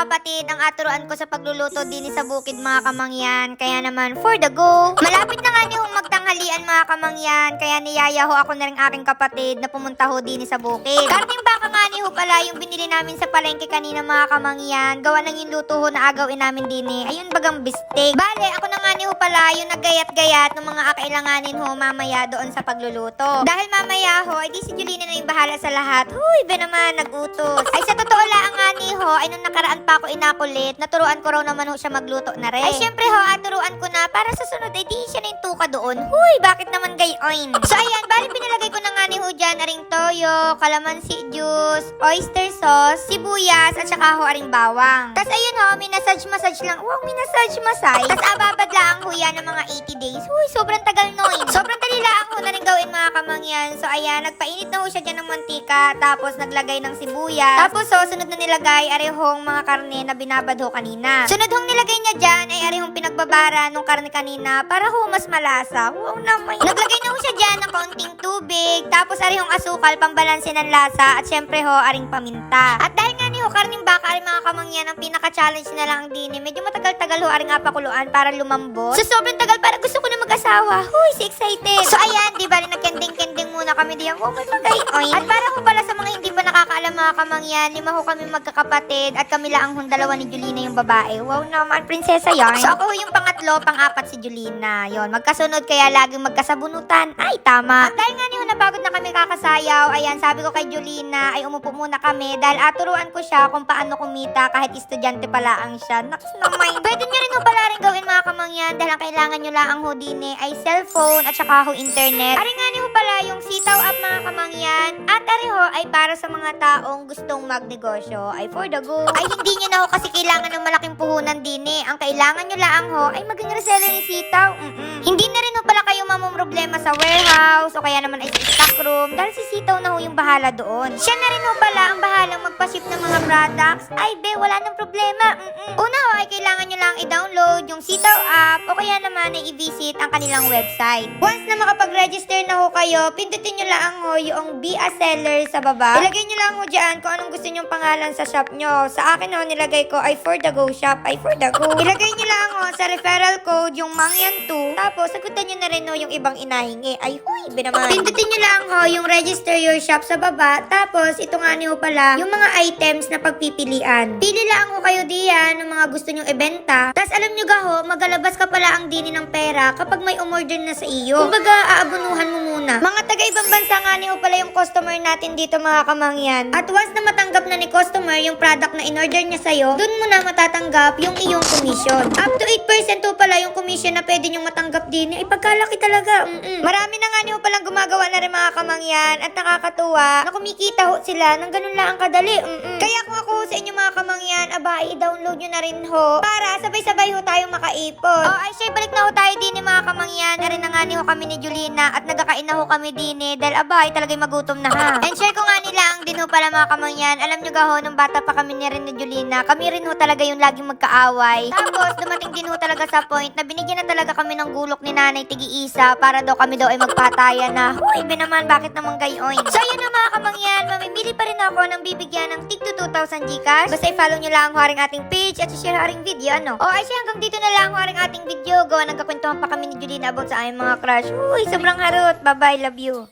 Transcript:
kapatid, ang aturuan ko sa pagluluto din sa bukid mga kamangyan. Kaya naman, for the go. Malapit na nga ni hong magtanghalian mga kamangyan. Kaya niyaya ho ako na rin aking kapatid na pumunta ho din sa bukid. Karning baka nga ni pala yung binili namin sa palengke kanina mga kamangyan. Gawa ng yung luto ho na agawin namin din eh. Ayun bagang bistek. Bale, ako na nga ni pala yung naggayat-gayat ng mga akailanganin ho mamaya doon sa pagluluto. Dahil mamaya ho, ay di si Julina na yung bahala sa lahat. Huy, ba naman, nagutos. Ho, ay nung nakaraan pa ako inakulit, naturuan ko raw naman ho siya magluto na rin. Ay syempre ho, aturuan ko na para sa sunod ay di siya na yung tuka doon. Huy, bakit naman gayon? So ayan, bali pinalagay ko na nga ni ho dyan aring toyo, kalamansi juice, oyster sauce, sibuyas, at saka ho aring bawang. Tapos ayun ho, minasage-massage lang. Wow, minasage-massage. Tapos ababad lang ho yan ng mga 80 days. Huy, sobrang kamangyan. So ayan, nagpainit na ho siya dyan ng mantika, tapos naglagay ng sibuyas. Tapos so, sunod na nilagay arehong mga karne na binabad ho kanina. Sunod hong nilagay niya dyan ay arehong pinagbabara nung karne kanina para ho mas malasa. Wow naman. Naglagay na ho siya dyan ng kaunting tubig, tapos arehong asukal pambalanse ng lasa at syempre ho aring paminta. At dahil nga ni ho karning baka aring mga kamangyan ang pinaka-challenge na lang ang dini. Medyo matagal-tagal ho aring apakuluan para lumambot. So sobrang tagal para gusto ko na mag-asawa. Huy, si excited. So ayan, di ba nagkending-kending muna kami diyan. Oh my God, At para ho pala sa mga hindi pa nakakaalam mga kamangyan, lima ho kami magkakapatid at kami lang ang dalawa ni Julina yung babae. Wow naman, prinsesa yan. So ako ho yung pangatlo, pang-apat si Julina. Yon, magkasunod kaya laging magkasabunutan. Ay, tama. At dahil nga niyo napagod na kami kakasayaw, ayan, sabi ko kay Julina, ay umupo muna kami dahil aturuan ko siya kung paano kumita kahit estudyante pala ang siya. Naks naman. Pwede niyo rin ho pala rin gawin mga kamangyan dahil ang kailangan nyo lang ang ay cellphone at saka ho internet. Ari nga niyo pala yung sitaw app mga kamangyan at ari ho ay para sa mga taong gustong magnegosyo ay for the go. Ay hindi nyo na ho kasi kailangan ng malaking puhunan din eh. Ang kailangan nyo lang ho ay maging reseller ni sitaw. Mm-mm. Sa warehouse o kaya naman ay sa stock room dahil si sitaw na ho yung bahala doon. Siya na rin ho pala ang bahalang magpa-ship ng mga products. Ay be, wala nang problema. Mm-mm. Una ho ay kailangan nyo lang i-download yung sitaw app o kaya naman ay i-visit ang kanilang website. Once na makapag-register na ho kayo, pindutin nyo lang ho yung Be a Seller sa baba. Ilagay nyo lang ho dyan kung anong gusto nyong pangalan sa shop nyo. Sa akin ho, nilagay ko ay for the go shop, ay for the go. Ilagay nyo lang ho sa referral code yung mangyan2. Tapos, sagutan nyo na rin ho yung ibang inahingi. Ay, huy, binaman. Pindutin nyo lang ho yung register your shop sa baba. Tapos, ito nga niyo pala yung mga items na pagpipilian. Pili lang ho kayo diyan ng mga gusto nyong ibenta. Tapos, alam nyo ga ho, magalabas ka pala ang dini ng pera kapag may umorder na sa iyo. Kumbaga, aabunuhan mo muna. Mga taga-ibang bansa nga niyo pala yung customer natin dito mga kamangyan. At once na matanggap na ni customer yung product na in-order niya sa'yo, dun mo na matatanggap yung iyong commission. Up to 8% to pala yung commission na pwede nyong matanggap din. Ay, pagkalaki talaga. Mm-mm. Marami na nga niyo palang gumagawa na rin mga kamangyan at nakakatuwa na kumikita ho sila ng ganun lang ang kadali. Mm-mm. Kaya kung ako sa inyo mga kamangyan, aba, i-download nyo na rin ho para sabay-sabay ho tayong makaipon. Oh, ay syempre, balik na ho tayo din mga kamangyan. Narin na nga ni ho kami ni Julina at nagkakain na ho kami din eh dahil aba, ay talagang magutom na ha. And share ko nga nila ho pala mga kamangyan. Alam nyo ga ho, nung bata pa kami ni rin ni Julina, kami rin ho talaga yung laging magkaaway. Tapos, dumating din ho talaga sa point na binigyan na talaga kami ng gulok ni Nanay Tigi-Isa para daw kami daw ay magpatayan na, Huy, be naman, bakit naman gayon? So, yun na mga kamangyan, mamimili pa rin ako ng bibigyan ng tig to 2,000 Gcash. Basta i-follow nyo lang ho aring ating page at i-share ho aring video, ano? O, ay siya, hanggang dito na lang ho aring ating video. Gawa nagkakwentuhan pa kami ni Julina about sa aming mga crush. Uy, sobrang harot. Bye-bye, love you.